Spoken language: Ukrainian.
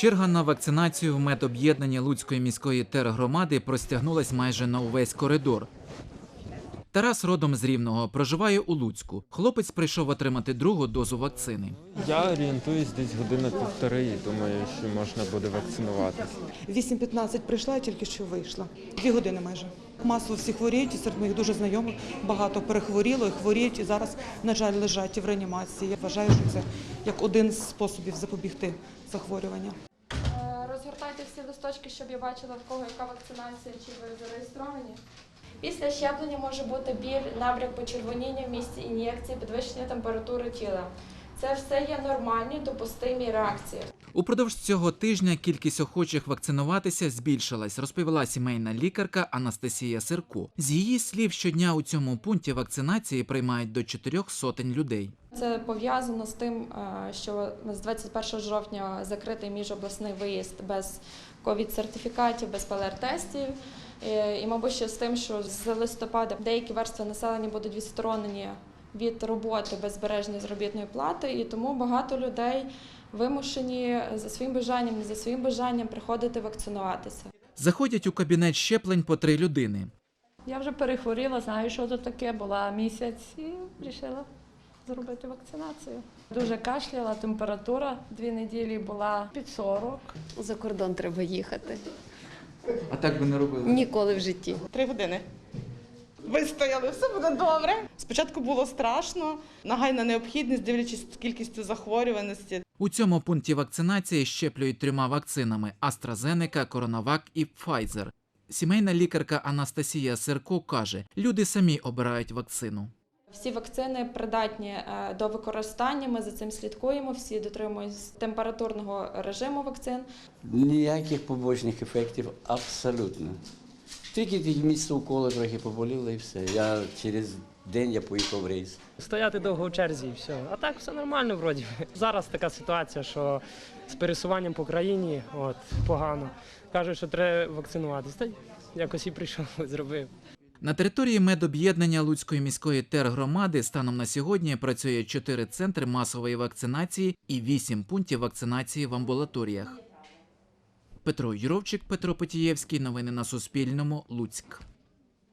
Черга на вакцинацію в медоб'єднанні Луцької міської тергромади простягнулась майже на увесь коридор. Тарас родом з Рівного проживає у Луцьку. Хлопець прийшов отримати другу дозу вакцини. Я орієнтуюсь десь година півтори і думаю, що можна буде вакцинуватися. 8.15 прийшла, я тільки що вийшла. Дві години майже. Масово всі хворіють, і серед моїх дуже знайомих багато перехворіло і хворіють, і зараз, на жаль, лежать в реанімації. Я вважаю, що це як один з способів запобігти захворювання. Розгортайте всі листочки, щоб я бачила, в кого яка вакцинація, чи ви зареєстровані. Після щеплення може бути біль, набряк почервоніння в місці ін'єкції, підвищення температури тіла. Це все є нормальні, допустимі реакції. Упродовж цього тижня кількість охочих вакцинуватися збільшилась, розповіла сімейна лікарка Анастасія Сирко. З її слів, щодня у цьому пункті вакцинації приймають до чотирьох сотень людей. Це пов'язано з тим, е, що з 21 жовтня закритий міжобласний виїзд без ковід-сертифікатів, без ПЛР-тестів. Е, І, мабуть, ще з тим, що з листопада деякі верстви населення будуть відсторонені від роботи без збереження заробітної плати, і тому багато людей вимушені за своїм бажанням, не за своїм бажанням приходити вакцинуватися. Заходять у кабінет щеплень по три людини. Я вже перехворіла, знаю, що це таке, була місяць і вирішила зробити вакцинацію. Дуже кашляла, температура дві неділі була під 40. За кордон треба їхати. А так би не робили. Ніколи в житті. Три години. Вистояли, все буде добре. Спочатку було страшно, нагайна необхідність, дивлячись з кількістю захворюваності. У цьому пункті вакцинації щеплюють трьома вакцинами: AstraZeneca, CoronaVac і Pfizer. Сімейна лікарка Анастасія Сирко каже, люди самі обирають вакцину. Всі вакцини придатні е, до використання. Ми за цим слідкуємо. Всі дотримуються температурного режиму вакцин. Ніяких побочних ефектів абсолютно. Тільки ті місце уколи трохи поболіло і все. Я через день я поїхав в рейс. Стояти довго в черзі і все. А так все нормально вроді. Зараз така ситуація, що з пересуванням по країні от, погано. Кажуть, що треба вакцинуватися. Та якось і прийшов, зробив. На території медоб'єднання Луцької міської тергромади станом на сьогодні працює чотири центри масової вакцинації і вісім пунктів вакцинації в амбулаторіях. Петро Юровчик, Петро Потієвський. Новини на Суспільному. Луцьк.